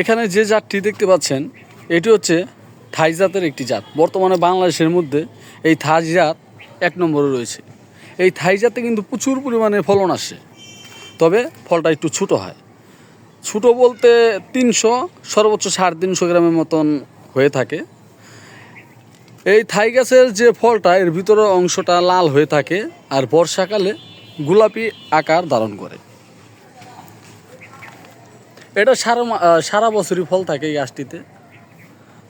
এখানে যে জাতটি দেখতে পাচ্ছেন, এটি হচ্ছে থাই জাতের একটি জাত। বর্তমানে বাংলাদেশের মধ্যে এই থাই জাত এক নম্বরে রয়েছে। এই থাই জাতে কিন্তু প্রচুর পরিমাণে ফলন আসে, তবে ফলটা একটু ছোটো হয়। ছোটো বলতে তিনশো, সর্বোচ্চ সাড়ে তিনশো গ্রামের মতন হয়ে থাকে। এই থাই গাছের যে ফলটা, এর ভিতরের অংশটা লাল হয়ে থাকে আর বর্ষাকালে গোলাপি আকার ধারণ করে। এটা সারা সারা বছরই ফল থাকে এই গাছটিতে।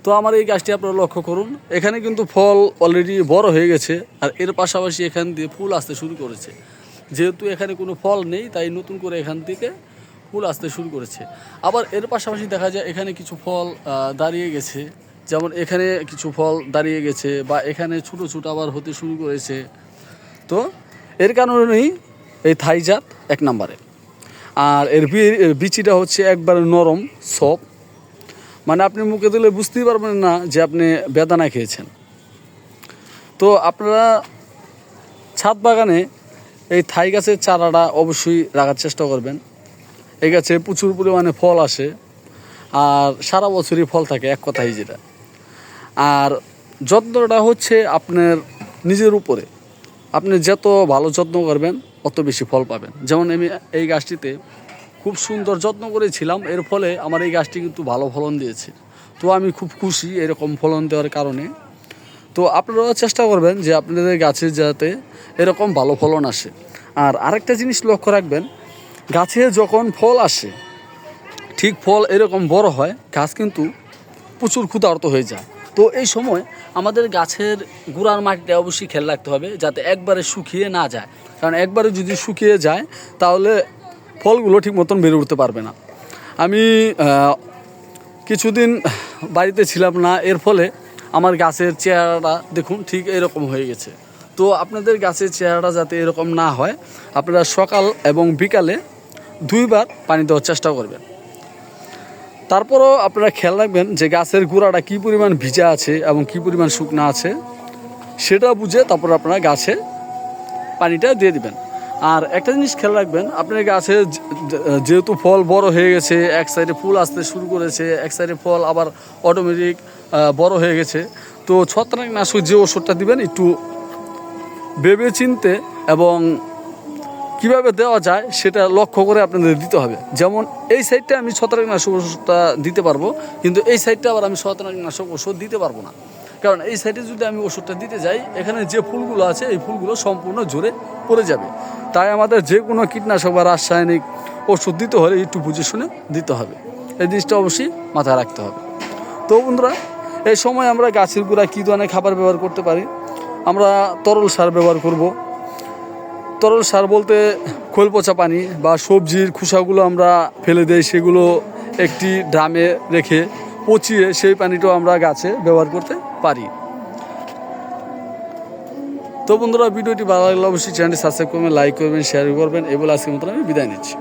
তো আমার এই গাছটি আপনারা লক্ষ্য করুন, এখানে কিন্তু ফল অলরেডি বড় হয়ে গেছে, আর এর পাশাপাশি এখান দিয়ে ফুল আসতে শুরু করেছে। যেহেতু এখানে কোনো ফল নেই, তাই নতুন করে এখান থেকে ফুল আসতে শুরু করেছে। আবার এর পাশাপাশি দেখা যায় এখানে কিছু ফল দাঁড়িয়ে গেছে। যেমন এখানে কিছু ফল দাঁড়িয়ে গেছে, বা এখানে ছোটো ছোটো আবার হতে শুরু করেছে। তো এর কারণেই এই থাইজাত এক নম্বরে। আর এর বিচিটা হচ্ছে একবারে নরম সফট মানে আপনি মুখে দিলে বুঝতেই পারবেন না যে আপনি বেদানা খেয়েছেন। তো আপনারা ছাদ বাগানে এই থাই গাছের চারাটা অবশ্যই রাখার চেষ্টা করবেন। এই গাছে প্রচুর পরিমাণে ফল আসে, আর সারা বছরই ফল থাকে, এক কথাই যেটা। আর যত্নটা হচ্ছে আপনার নিজের উপরে। আপনি যত ভালো যত্ন করবেন অত বেশি ফল পাবেন। যেমন আমি এই গাছটিতে খুব সুন্দর যত্ন করেছিলাম, এর ফলে আমার এই গাছটি কিন্তু ভালো ফলন দিয়েছে। তো আমি খুব খুশি এরকম ফলন দেওয়ার কারণে। তো আপনারাও চেষ্টা করবেন যে আপনাদের গাছে যাতে এরকম ভালো ফলন আসে। আর আরেকটা জিনিস লক্ষ্য রাখবেন, গাছে যখন ফল আসে, ঠিক ফল এরকম বড় হয়, গাছ কিন্তু প্রচুর ক্ষুধার্ত হয়ে যায়। তো এই সময় আমাদের গাছের গুড়ার মাটিটা অবশ্যই খেয়াল রাখতে হবে যাতে একবারে শুকিয়ে না যায়। কারণ একবারে যদি শুকিয়ে যায়, তাহলে ফলগুলো ঠিক মতন বেড়ে উঠতে পারবে না। আমি কিছুদিন বাড়িতে ছিলাম না, এর ফলে আমার গাছের চেহারাটা দেখুন ঠিক এরকম হয়ে গেছে। তো আপনাদের গাছের চেহারাটা যাতে এরকম না হয়, আপনারা সকাল এবং বিকালে দুইবার পানি দেওয়ার চেষ্টা করবেন। তারপরও আপনারা খেয়াল রাখবেন যে গাছের গোড়াটা কী পরিমাণ ভিজা আছে এবং কী পরিমাণ শুকনা আছে, সেটা বুঝে তারপর আপনারা গাছে পানিটা দিয়ে দিবেন। আর একটা জিনিস খেয়াল রাখবেন, আপনার গাছে যেহেতু ফল বড় হয়ে গেছে, এক সাইডে ফুল আসতে শুরু করেছে, এক সাইডে ফল আবার অটোমেটিক বড় হয়ে গেছে, তো ছত্রাকনাশক যে ওষুধটা দিবেন একটু ভেবে চিনতে এবং কীভাবে দেওয়া যায় সেটা লক্ষ্য করে আপনাদের দিতে হবে। যেমন এই সাইডটা আমি ছত্রাকনাশক ওষুধটা দিতে পারব, কিন্তু এই সাইডটা আবার আমি ছত্রাকনাশক ওষুধ দিতে পারব না। কারণ এই সাইডে যদি আমি ওষুধটা দিতে যাই, এখানে যে ফুলগুলো আছে, এই ফুলগুলো সম্পূর্ণ জোরে পড়ে যাবে। তাই আমাদের যে কোনো কীটনাশক বা রাসায়নিক ওষুধ দিতে হলে একটু বুঝে শুনে দিতে হবে। এই জিনিসটা অবশ্যই মাথায় রাখতে হবে। তো বন্ধুরা, এই সময় আমরা গাছের গুঁড়া কী ধরনের খাবার ব্যবহার করতে পারি? আমরা তরল সার ব্যবহার করব। তরল সার বলতে খোল পচা পানি বা সবজির খোসাগুলো আমরা ফেলে দেই, সেগুলো একটি ড্রামে রেখে পচিয়ে সেই পানিটাও আমরা গাছে ব্যবহার করতে পারি। তো বন্ধুরা, ভিডিওটি ভালো লাগলে অবশ্যই চ্যানেলটি সাবস্ক্রাইব করবেন, লাইক করবেন শেয়ার করবেন এগুলো আজকের মতো আমি বিদায় নিচ্ছি।